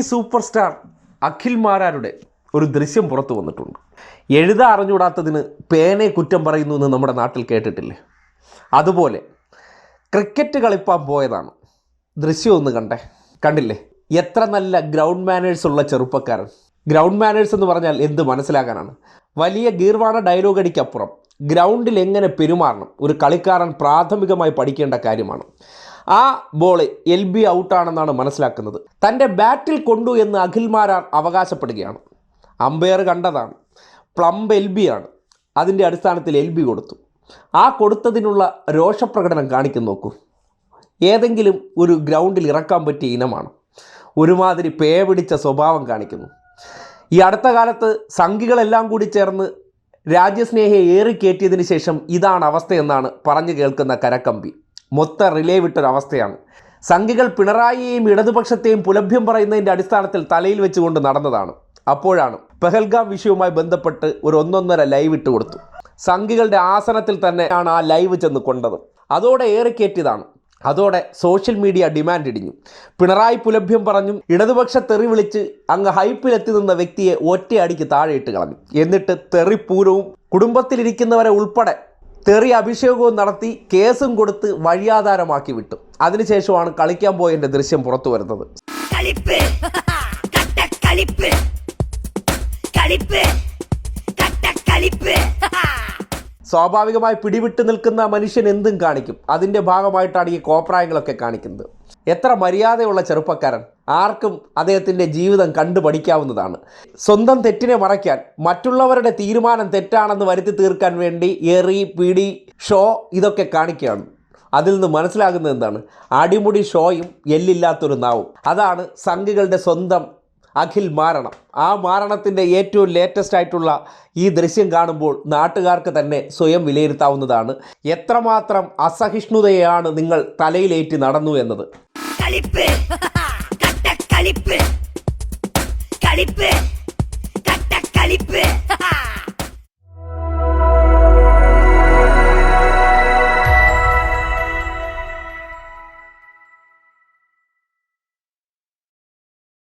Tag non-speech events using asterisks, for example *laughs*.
Super star Akhil മാരാരുടെ ഒരു ദൃശ്യം പുറത്തു വന്നിട്ടുണ്ട്. എഴുതാ അറിഞ്ഞുകൂടാത്തതിന് പേനെ കുറ്റം പറയുന്നു എന്ന് നമ്മുടെ നാട്ടിൽ കേട്ടിട്ടില്ലേ? അതുപോലെ ക്രിക്കറ്റ് കളിപ്പാൻ പോയതാണ്. ദൃശ്യം ഒന്ന് കണ്ടേ. കണ്ടില്ലേ? എത്ര നല്ല ഗ്രൗണ്ട് മാനേഴ്സ് ഉള്ള ചെറുപ്പക്കാരൻ. ഗ്രൗണ്ട് മാനേഴ്സ് എന്ന് പറഞ്ഞാൽ എന്ത് മനസ്സിലാക്കാനാണ്? വലിയ ഗീർവാണ ഡയലോഗ് അടിക്കപ്പുറം ഗ്രൗണ്ടിൽ എങ്ങനെ പെരുമാറണം? ഒരു കളിക്കാരൻ പ്രാഥമികമായി പഠിക്കേണ്ട കാര്യമാണ്. ആ ബോൾ എൽ ബി ഔട്ടാണെന്നാണ് മനസ്സിലാക്കുന്നത്. തന്റെ ബാറ്റിൽ കൊണ്ടു എന്ന് അഖിൽ മാരാർ അവകാശപ്പെടുകയാണ്. അമ്പയർ കണ്ടതാണ്. പ്ലംബ് എൽ ബി ആണ്. അതിന്റെ അടിസ്ഥാനത്തിൽ എൽ ബി കൊടുത്തു. ആ കൊടുത്തതിനുള്ള രോഷപ്രകടനം കാണിക്കുന്നു നോക്കൂ. ഏതെങ്കിലും ഒരു ഗ്രൗണ്ടിൽ ഇറക്കാൻ പറ്റിയ ഇനമാണ്. ഒരുമാതിരി പേ പിടിച്ച സ്വഭാവം കാണിക്കുന്നു. ഈ അടുത്ത കാലത്ത് സംഘികളെല്ലാം കൂടി ചേർന്ന് രാജ്യസ്നേഹയെ ഏറിക്കയറ്റിയതിന് ശേഷം ഇതാണ് അവസ്ഥയെന്നാണ് പറഞ്ഞു കേൾക്കുന്ന കരക്കമ്പി. മൊത്ത റിലേ വിട്ടൊരവസ്ഥയാണ്. സംഘികൾ പിണറായിയെയും ഇടതുപക്ഷത്തെയും പുലഭ്യം പറയുന്നതിന്റെ അടിസ്ഥാനത്തിൽ തലയിൽ വെച്ചുകൊണ്ട് നടന്നതാണ്. അപ്പോഴാണ് പെഹൽഗാം വിഷയവുമായി ബന്ധപ്പെട്ട് ഒരു ഒന്നൊന്നര ലൈവ് ഇട്ട് കൊടുത്തു. സംഘികളുടെ ആസനത്തിൽ തന്നെയാണ് ആ ലൈവ് ചെന്ന് കൊണ്ടത്. അതോടെ ഏറിക്കയറ്റിയതാണ് അതോടെ സോഷ്യൽ മീഡിയ ഡിമാൻഡ് ഇടിഞ്ഞു. പിണറായി പുലഭ്യം പറഞ്ഞും ഇടതുപക്ഷ തെറി വിളിച്ച് അങ്ങ് ഹൈപ്പിലെത്തി നിന്ന വ്യക്തിയെ ഒറ്റയടിക്ക് താഴെയിട്ട് കളഞ്ഞു. എന്നിട്ട് തെറിപ്പൂരവും കുടുംബത്തിലിരിക്കുന്നവരെ ഉൾപ്പെടെ തെറി അഭിഷേകവും നടത്തി കേസും കൊടുത്ത് വഴിയാധാരമാക്കി വിട്ടു. അതിനുശേഷമാണ് കളിക്കാൻ പോയതിന്റെ ദൃശ്യം പുറത്തു വരുന്നത്. സ്വാഭാവികമായി പിടിവിട്ട് നിൽക്കുന്ന മനുഷ്യൻ എന്തും കാണിക്കും. അതിന്റെ ഭാഗമായിട്ടാണ് ഈ കോപ്രായങ്ങളൊക്കെ കാണിക്കുന്നത്. എത്ര മര്യാദയുള്ള ചെറുപ്പക്കാരൻ. ആർക്കും അദ്ദേഹത്തിന്റെ ജീവിതം കണ്ടു പഠിക്കാവുന്നതാണ്. സ്വന്തം തെറ്റിനെ മറയ്ക്കാൻ മറ്റുള്ളവരുടെ തീരുമാനം തെറ്റാണെന്ന് വരുത്തി തീർക്കാൻ വേണ്ടി എറി പിടി ഷോ ഇതൊക്കെ കാണിക്കുകയാണ്. അതിൽ നിന്ന് മനസ്സിലാകുന്നത് എന്താണ്? അടിമുടി ഷോയും എല്ലില്ലാത്തൊരു നാവും. അതാണ് സംഘികളുടെ സ്വന്തം അഖിൽ മാരണം. ആ മാരണത്തിന്റെ ഏറ്റവും ലേറ്റസ്റ്റ് ആയിട്ടുള്ള ഈ ദൃശ്യം കാണുമ്പോൾ നാട്ടുകാർക്ക് തന്നെ സ്വയം വിലയിരുത്താവുന്നതാണ്. എത്രമാത്രം അസഹിഷ്ണുതയാണ് നിങ്ങൾ തലയിലേറ്റി നടന്നു എന്നത്. கழிப்பு. கழிப்பு. கட்ட கழிப்பு. *laughs*